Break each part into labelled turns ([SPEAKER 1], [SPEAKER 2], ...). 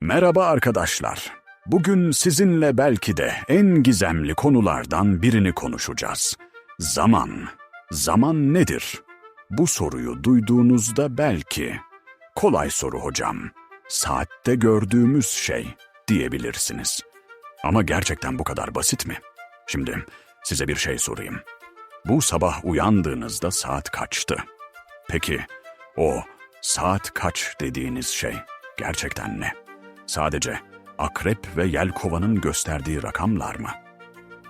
[SPEAKER 1] Merhaba arkadaşlar. Bugün sizinle belki de en gizemli konulardan birini konuşacağız. Zaman. Zaman nedir? Bu soruyu duyduğunuzda belki kolay soru hocam. Saatte gördüğümüz şey diyebilirsiniz. Ama gerçekten bu kadar basit mi? Şimdi size bir şey sorayım. Bu sabah uyandığınızda saat kaçtı? Peki o saat kaç dediğiniz şey gerçekten ne? Sadece akrep ve yelkovanın gösterdiği rakamlar mı?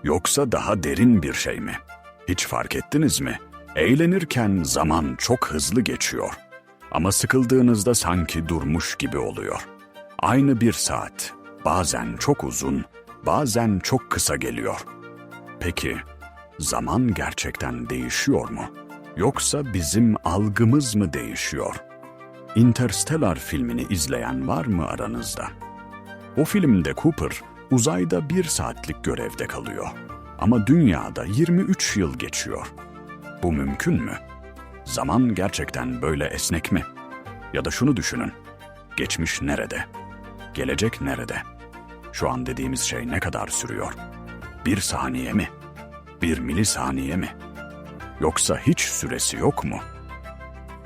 [SPEAKER 1] Yoksa daha derin bir şey mi? Hiç fark ettiniz mi? Eğlenirken zaman çok hızlı geçiyor. Ama sıkıldığınızda sanki durmuş gibi oluyor. Aynı bir saat, bazen çok uzun, bazen çok kısa geliyor. Peki, zaman gerçekten değişiyor mu? Yoksa bizim algımız mı değişiyor? Interstellar filmini izleyen var mı aranızda? O filmde Cooper uzayda bir saatlik görevde kalıyor. Ama dünyada 23 yıl geçiyor. Bu mümkün mü? Zaman gerçekten böyle esnek mi? Ya da şunu düşünün. Geçmiş nerede? Gelecek nerede? Şu an dediğimiz şey ne kadar sürüyor? Bir saniye mi? Bir milisaniye mi? Yoksa hiç süresi yok mu?''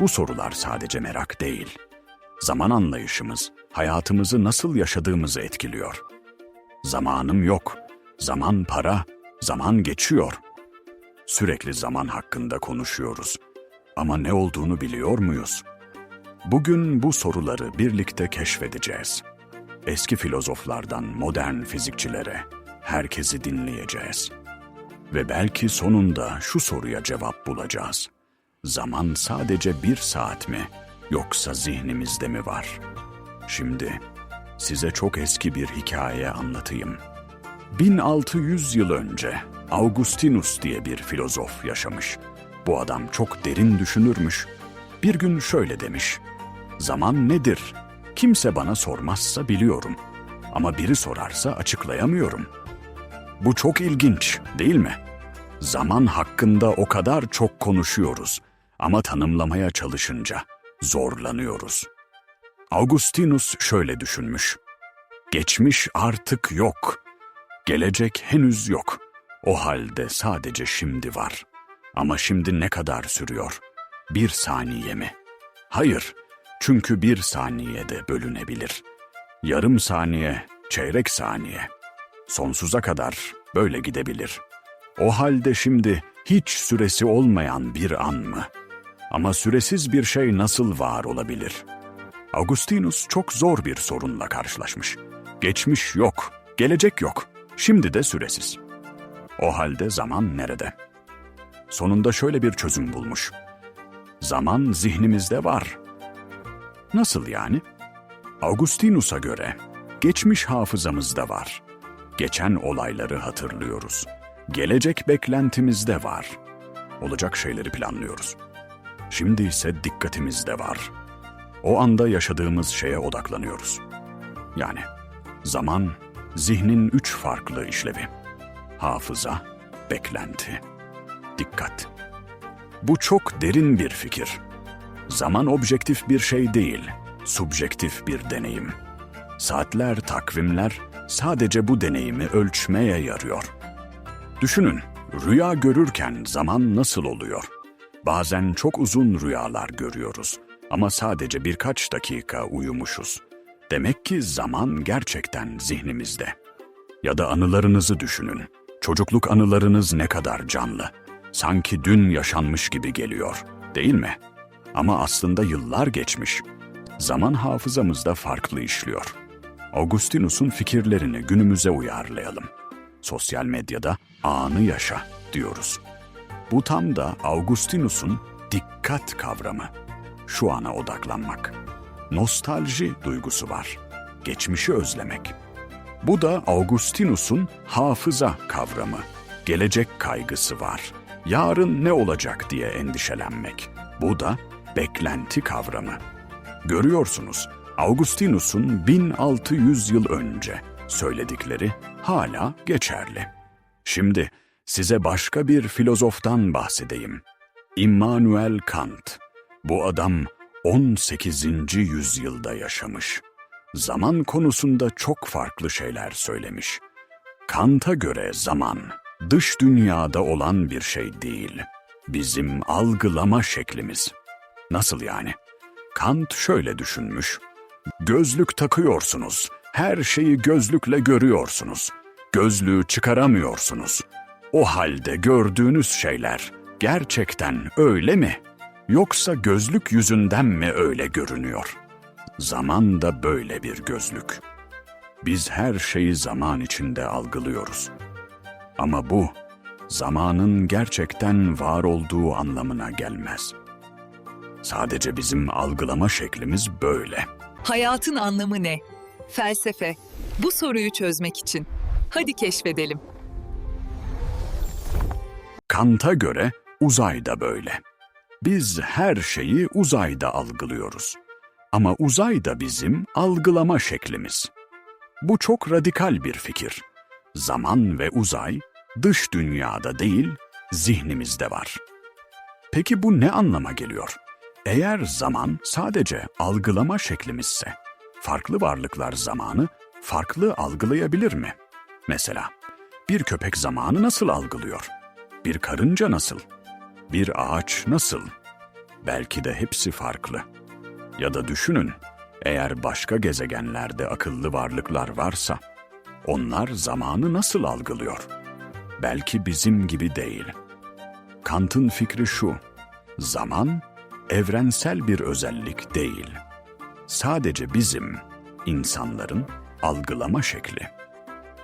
[SPEAKER 1] Bu sorular sadece merak değil. Zaman anlayışımız, hayatımızı nasıl yaşadığımızı etkiliyor. Zamanım yok, zaman para, zaman geçiyor. Sürekli zaman hakkında konuşuyoruz. Ama ne olduğunu biliyor muyuz? Bugün bu soruları birlikte keşfedeceğiz. Eski filozoflardan modern fizikçilere herkesi dinleyeceğiz. Ve belki sonunda şu soruya cevap bulacağız. Zaman sadece bir saat mi yoksa zihnimizde mi var? Şimdi size çok eski bir hikaye anlatayım. 1600 yıl önce Augustinus diye bir filozof yaşamış. Bu adam çok derin düşünürmüş. Bir gün şöyle demiş. Zaman nedir? Kimse bana sormazsa biliyorum. Ama biri sorarsa açıklayamıyorum. Bu çok ilginç, değil mi? Zaman hakkında o kadar çok konuşuyoruz ama tanımlamaya çalışınca zorlanıyoruz. Augustinus şöyle düşünmüş. Geçmiş artık yok. Gelecek henüz yok. O halde sadece şimdi var. Ama şimdi ne kadar sürüyor? Bir saniye mi? Hayır, çünkü bir saniyede bölünebilir. Yarım saniye, çeyrek saniye. Sonsuza kadar böyle gidebilir. O halde şimdi hiç süresi olmayan bir an mı?'' Ama süresiz bir şey nasıl var olabilir? Augustinus çok zor bir sorunla karşılaşmış. Geçmiş yok, gelecek yok, şimdi de süresiz. O halde zaman nerede? Sonunda şöyle bir çözüm bulmuş. Zaman zihnimizde var. Nasıl yani? Augustinus'a göre geçmiş hafızamızda var. Geçen olayları hatırlıyoruz. Gelecek beklentimizde var. Olacak şeyleri planlıyoruz. Şimdi ise dikkatimiz de var. O anda yaşadığımız şeye odaklanıyoruz. Yani zaman, zihnin üç farklı işlevi. Hafıza, beklenti, dikkat. Bu çok derin bir fikir. Zaman objektif bir şey değil, subjektif bir deneyim. Saatler, takvimler sadece bu deneyimi ölçmeye yarıyor. Düşünün, rüya görürken zaman nasıl oluyor?'' Bazen çok uzun rüyalar görüyoruz ama sadece birkaç dakika uyumuşuz. Demek ki zaman gerçekten zihnimizde. Ya da anılarınızı düşünün. Çocukluk anılarınız ne kadar canlı. Sanki dün yaşanmış gibi geliyor, değil mi? Ama aslında yıllar geçmiş. Zaman hafızamızda farklı işliyor. Augustinus'un fikirlerini günümüze uyarlayalım. Sosyal medyada anı yaşa diyoruz. Bu tam da Augustinus'un dikkat kavramı. Şu ana odaklanmak. Nostalji duygusu var. Geçmişi özlemek. Bu da Augustinus'un hafıza kavramı. Gelecek kaygısı var. Yarın ne olacak diye endişelenmek. Bu da beklenti kavramı. Görüyorsunuz, Augustinus'un 1600 yıl önce söyledikleri hala geçerli. Şimdi size başka bir filozoftan bahsedeyim. Immanuel Kant. Bu adam 18. yüzyılda yaşamış. zaman konusunda çok farklı şeyler söylemiş. Kant'a göre zaman, dış dünyada olan bir şey değil. Bizim algılama şeklimiz. Nasıl yani? Kant şöyle düşünmüş. Gözlük takıyorsunuz. Her şeyi gözlükle görüyorsunuz. Gözlüğü çıkaramıyorsunuz. O halde gördüğünüz şeyler gerçekten öyle mi? Yoksa gözlük yüzünden mi öyle görünüyor? Zaman da böyle bir gözlük. Biz her şeyi zaman içinde algılıyoruz. Ama bu, zamanın gerçekten var olduğu anlamına gelmez. Sadece bizim algılama şeklimiz böyle.
[SPEAKER 2] Hayatın anlamı ne? Felsefe. Bu soruyu çözmek için. Hadi keşfedelim.
[SPEAKER 1] Kant'a göre uzay da böyle. Biz her şeyi uzayda algılıyoruz. Ama uzay da bizim algılama şeklimiz. Bu çok radikal bir fikir. Zaman ve uzay dış dünyada değil, zihnimizde var. Peki bu ne anlama geliyor? Eğer zaman sadece algılama şeklimizse, farklı varlıklar zamanı farklı algılayabilir mi? Mesela bir köpek zamanı nasıl algılıyor? Bir karınca nasıl? Bir ağaç nasıl? Belki de hepsi farklı. Ya da düşünün, eğer başka gezegenlerde akıllı varlıklar varsa, onlar zamanı nasıl algılıyor? Belki bizim gibi değil. Kant'ın fikri şu, zaman evrensel bir özellik değil. Sadece bizim, insanların algılama şekli.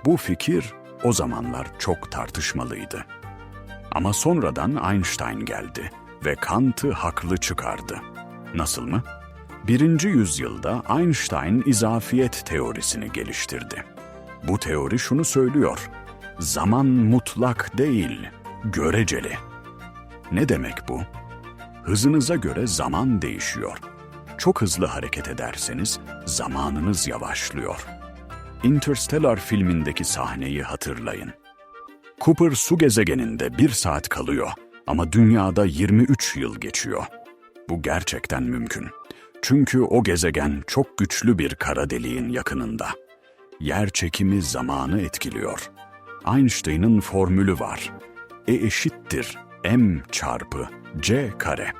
[SPEAKER 1] Bu fikir o zamanlar çok tartışmalıydı. Ama sonradan Einstein geldi ve Kant'ı haklı çıkardı. Nasıl mı? Birinci yüzyılda Einstein izafiyet teorisini geliştirdi. Bu teori şunu söylüyor, zaman mutlak değil, göreceli. Ne demek bu? Hızınıza göre zaman değişiyor. Çok hızlı hareket ederseniz zamanınız yavaşlıyor. Interstellar filmindeki sahneyi hatırlayın. Cooper su gezegeninde bir saat kalıyor ama dünyada 23 yıl geçiyor. Bu gerçekten mümkün. Çünkü o gezegen çok güçlü bir kara deliğin yakınında. Yer çekimi zamanı etkiliyor. Einstein'ın formülü var. E eşittir m çarpı c kare.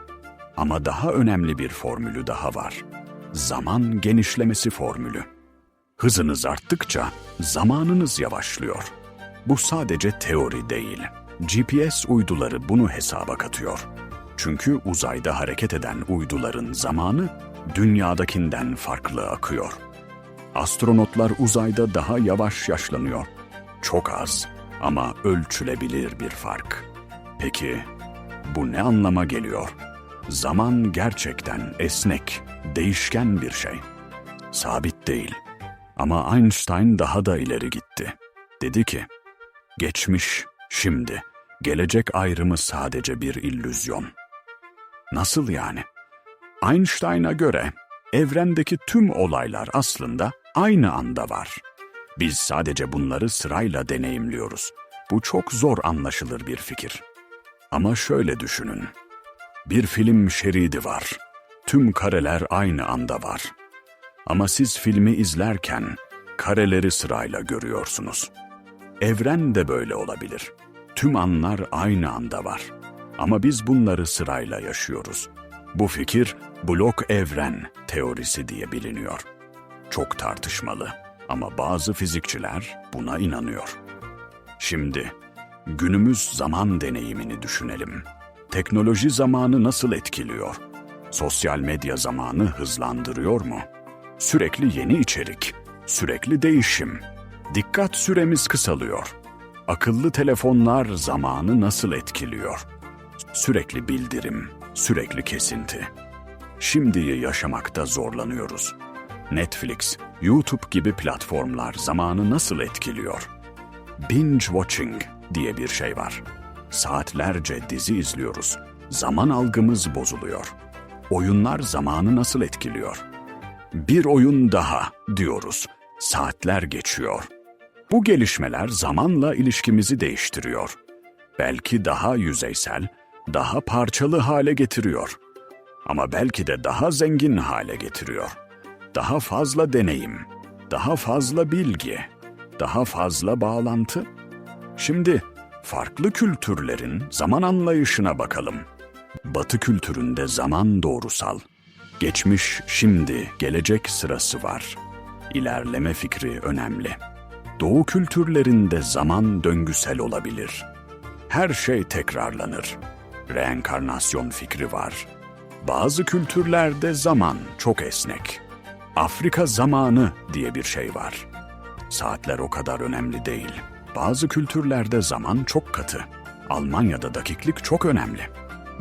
[SPEAKER 1] Ama daha önemli bir formülü daha var. Zaman genişlemesi formülü. Hızınız arttıkça zamanınız yavaşlıyor. Bu sadece teori değil. GPS uyduları bunu hesaba katıyor. Çünkü uzayda hareket eden uyduların zamanı dünyadakinden farklı akıyor. Astronotlar uzayda daha yavaş yaşlanıyor. Çok az ama ölçülebilir bir fark. Peki bu ne anlama geliyor? Zaman gerçekten esnek, değişken bir şey. Sabit değil. Ama Einstein daha da ileri gitti. Dedi ki, geçmiş, şimdi, gelecek ayrımı sadece bir illüzyon. Nasıl yani? Einstein'a göre evrendeki tüm olaylar aslında aynı anda var. Biz sadece bunları sırayla deneyimliyoruz. Bu çok zor anlaşılır bir fikir. Ama şöyle düşünün. Bir film şeridi var. Tüm kareler aynı anda var. Ama siz filmi izlerken kareleri sırayla görüyorsunuz. Evren de böyle olabilir. Tüm anlar aynı anda var. Ama biz bunları sırayla yaşıyoruz. Bu fikir blok evren teorisi diye biliniyor. Çok tartışmalı ama bazı fizikçiler buna inanıyor. Şimdi günümüz zaman deneyimini düşünelim. Teknoloji zamanı nasıl etkiliyor? Sosyal medya zamanı hızlandırıyor mu? Sürekli yeni içerik, sürekli değişim. Dikkat süremiz kısalıyor. Akıllı telefonlar zamanı nasıl etkiliyor? Sürekli bildirim, sürekli kesinti. Şimdiyi yaşamakta zorlanıyoruz. Netflix, YouTube gibi platformlar zamanı nasıl etkiliyor? Binge watching diye bir şey var. Saatlerce dizi izliyoruz. Zaman algımız bozuluyor. Oyunlar zamanı nasıl etkiliyor? Bir oyun daha diyoruz. Saatler geçiyor. Bu gelişmeler zamanla ilişkimizi değiştiriyor. Belki daha yüzeysel, daha parçalı hale getiriyor. Ama belki de daha zengin hale getiriyor. daha fazla deneyim, daha fazla bilgi, daha fazla bağlantı. Şimdi farklı kültürlerin zaman anlayışına bakalım. Batı kültüründe zaman doğrusal. Geçmiş, şimdi, gelecek sırası var. İlerleme fikri önemli. Doğu kültürlerinde zaman döngüsel olabilir. Her şey tekrarlanır. Reenkarnasyon fikri var. Bazı kültürlerde zaman çok esnek. Afrika zamanı diye bir şey var. Saatler o kadar önemli değil. Bazı kültürlerde zaman çok katı. Almanya'da dakiklik çok önemli.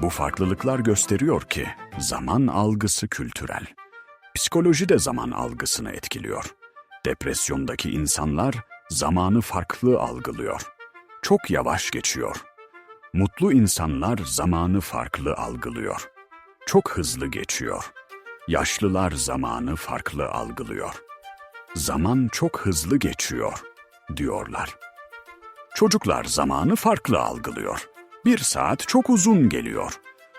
[SPEAKER 1] Bu farklılıklar gösteriyor ki zaman algısı kültürel. Psikoloji de zaman algısını etkiliyor. Depresyondaki insanlar zamanı farklı algılıyor. Çok yavaş geçiyor. Mutlu insanlar zamanı farklı algılıyor. Çok hızlı geçiyor. Yaşlılar zamanı farklı algılıyor. Zaman çok hızlı geçiyor diyorlar. Çocuklar zamanı farklı algılıyor. Bir saat çok uzun geliyor.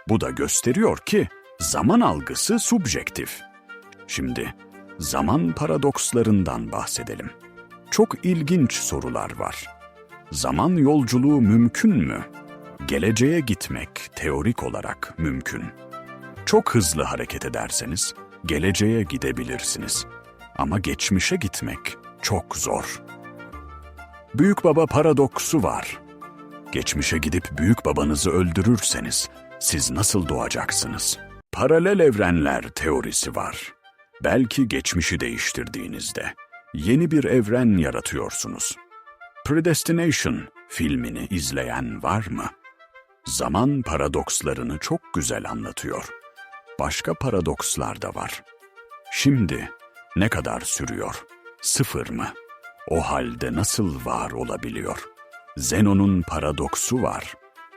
[SPEAKER 1] Bu da gösteriyor ki zaman algısı subjektif. Şimdi zaman paradokslarından bahsedelim. Çok ilginç sorular var. Zaman yolculuğu mümkün mü? Geleceğe gitmek teorik olarak mümkün. Çok hızlı hareket ederseniz geleceğe gidebilirsiniz. Ama geçmişe gitmek çok zor. Büyük baba paradoksu var. Geçmişe gidip büyük babanızı öldürürseniz siz nasıl doğacaksınız? Paralel evrenler teorisi var. Belki geçmişi değiştirdiğinizde yeni bir evren yaratıyorsunuz. Predestination filmini izleyen var mı? Zaman paradokslarını çok güzel anlatıyor. Başka paradokslar da var. Şimdi ne kadar sürüyor? Sıfır mı? O halde nasıl var olabiliyor? Zenon'un paradoksu var.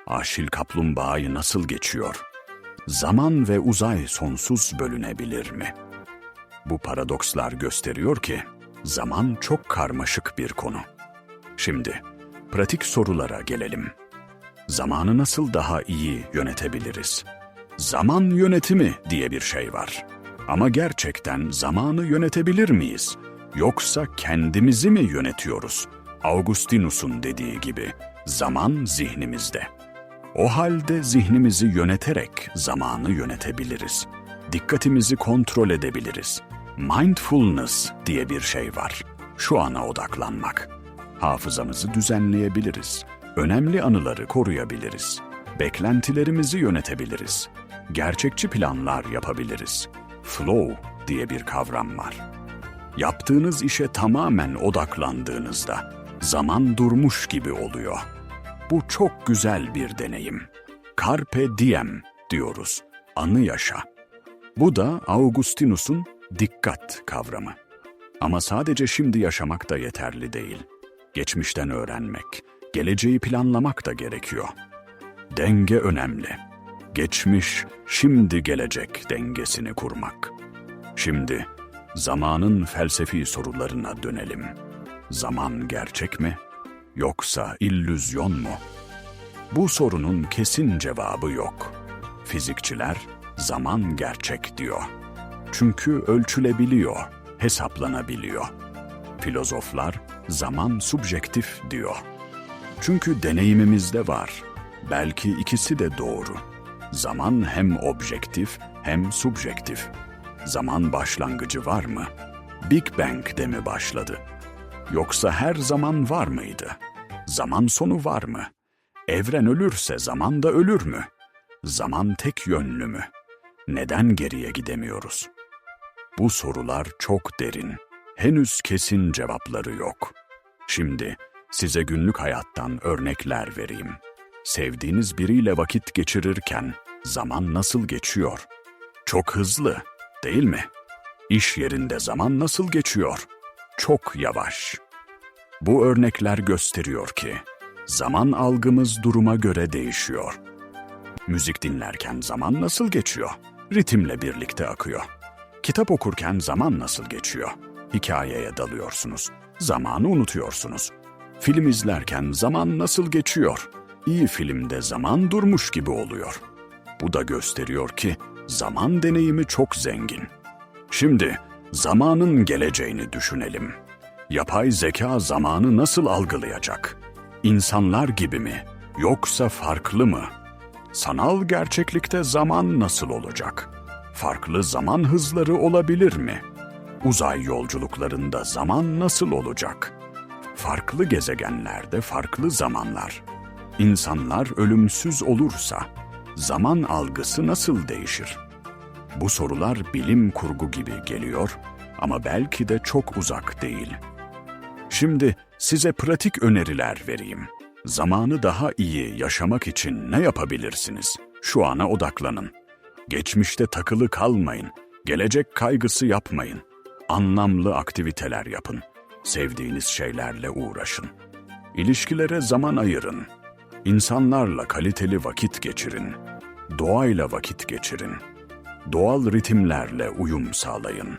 [SPEAKER 1] Aşil kaplumbağayı nasıl geçiyor? Zaman ve uzay sonsuz bölünebilir mi? Bu paradokslar gösteriyor ki zaman çok karmaşık bir konu. Şimdi pratik sorulara gelelim. Zamanı nasıl daha iyi yönetebiliriz? Zaman yönetimi diye bir şey var. Ama gerçekten zamanı yönetebilir miyiz? Yoksa kendimizi mi yönetiyoruz? Augustinus'un dediği gibi zaman zihnimizde. O halde zihnimizi yöneterek zamanı yönetebiliriz. Dikkatimizi kontrol edebiliriz. Mindfulness diye bir şey var. Şu ana odaklanmak. Hafızamızı düzenleyebiliriz. Önemli anıları koruyabiliriz. Beklentilerimizi yönetebiliriz. Gerçekçi planlar yapabiliriz. Flow diye bir kavram var. Yaptığınız işe tamamen odaklandığınızda zaman durmuş gibi oluyor. Bu çok güzel bir deneyim. Carpe diem diyoruz. Anı yaşa. Bu da Augustinus'un dikkat kavramı. Ama sadece şimdi yaşamak da yeterli değil. Geçmişten öğrenmek, geleceği planlamak da gerekiyor. Denge önemli. Geçmiş, şimdi gelecek dengesini kurmak. Şimdi zamanın felsefi sorularına dönelim. Zaman gerçek mi? Yoksa illüzyon mu? Bu sorunun kesin cevabı yok. Fizikçiler zaman gerçek diyor. Çünkü ölçülebiliyor, hesaplanabiliyor. Filozoflar zaman subjektif diyor. Çünkü deneyimimizde var. Belki ikisi de doğru. Zaman hem objektif hem subjektif. Zaman başlangıcı var mı? Big Bang'de mi başladı? Yoksa her zaman var mıydı? Zaman sonu var mı? Evren ölürse zaman da ölür mü? Zaman tek yönlü mü? Neden geriye gidemiyoruz? Bu sorular çok derin. Henüz kesin cevapları yok. Şimdi size günlük hayattan örnekler vereyim. Sevdiğiniz biriyle vakit geçirirken zaman nasıl geçiyor? Çok hızlı, değil mi? İş yerinde zaman nasıl geçiyor? Çok yavaş. Bu örnekler gösteriyor ki zaman algımız duruma göre değişiyor. Müzik dinlerken zaman nasıl geçiyor? Ritimle birlikte akıyor. Kitap okurken zaman nasıl geçiyor? Hikayeye dalıyorsunuz. Zamanı unutuyorsunuz. Film izlerken zaman nasıl geçiyor? İyi filmde zaman durmuş gibi oluyor. Bu da gösteriyor ki zaman deneyimi çok zengin. Şimdi Zamanın geleceğini düşünelim. Yapay zeka zamanı nasıl algılayacak? İnsanlar gibi mi? Yoksa farklı mı? Sanal gerçeklikte zaman nasıl olacak? Farklı zaman hızları olabilir mi? Uzay yolculuklarında zaman nasıl olacak? Farklı gezegenlerde farklı zamanlar. İnsanlar ölümsüz olursa zaman algısı nasıl değişir? Bu sorular bilim kurgu gibi geliyor ama belki de çok uzak değil. Şimdi size pratik öneriler vereyim. Zamanı daha iyi yaşamak için ne yapabilirsiniz? Şu ana odaklanın. Geçmişte takılı kalmayın. Gelecek kaygısı yapmayın. Anlamlı aktiviteler yapın. Sevdiğiniz şeylerle uğraşın. İlişkilere zaman ayırın. İnsanlarla kaliteli vakit geçirin. Doğayla vakit geçirin. Doğal ritimlerle uyum sağlayın.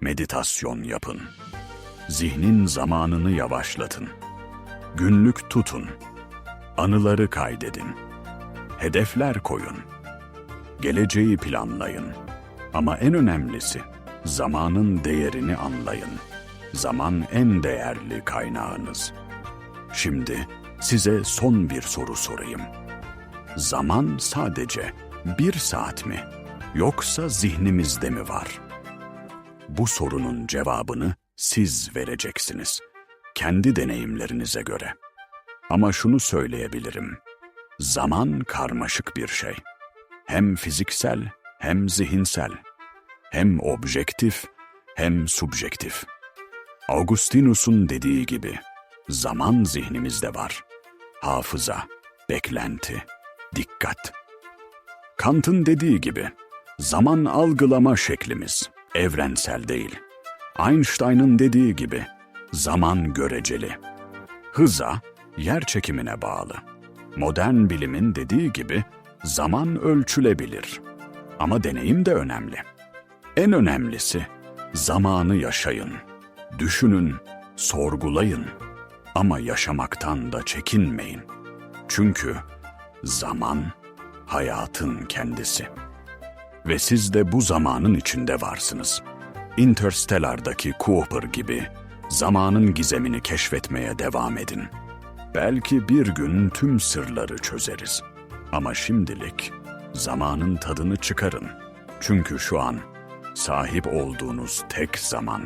[SPEAKER 1] Meditasyon yapın. Zihnin zamanını yavaşlatın. Günlük tutun. Anıları kaydedin. Hedefler koyun. Geleceği planlayın. Ama en önemlisi zamanın değerini anlayın. Zaman en değerli kaynağınız. Şimdi size son bir soru sorayım. Zaman sadece bir saat mi? Yoksa zihnimizde mi var? Bu sorunun cevabını siz vereceksiniz. Kendi deneyimlerinize göre. Ama şunu söyleyebilirim. Zaman karmaşık bir şey. Hem fiziksel hem zihinsel. Hem objektif hem subjektif. Augustinus'un dediği gibi zaman zihnimizde var. Hafıza, beklenti, dikkat. Kant'ın dediği gibi zaman algılama şeklimiz evrensel değil. Einstein'ın dediği gibi zaman göreceli. Hıza yer çekimine bağlı. Modern bilimin dediği gibi zaman ölçülebilir. Ama deneyim de önemli. En önemlisi zamanı yaşayın. Düşünün, sorgulayın ama yaşamaktan da çekinmeyin. Çünkü zaman hayatın kendisi. Ve siz de bu zamanın içinde varsınız. Interstellar'daki Cooper gibi zamanın gizemini keşfetmeye devam edin. Belki bir gün tüm sırları çözeriz. Ama şimdilik zamanın tadını çıkarın. Çünkü şu an sahip olduğunuz tek zaman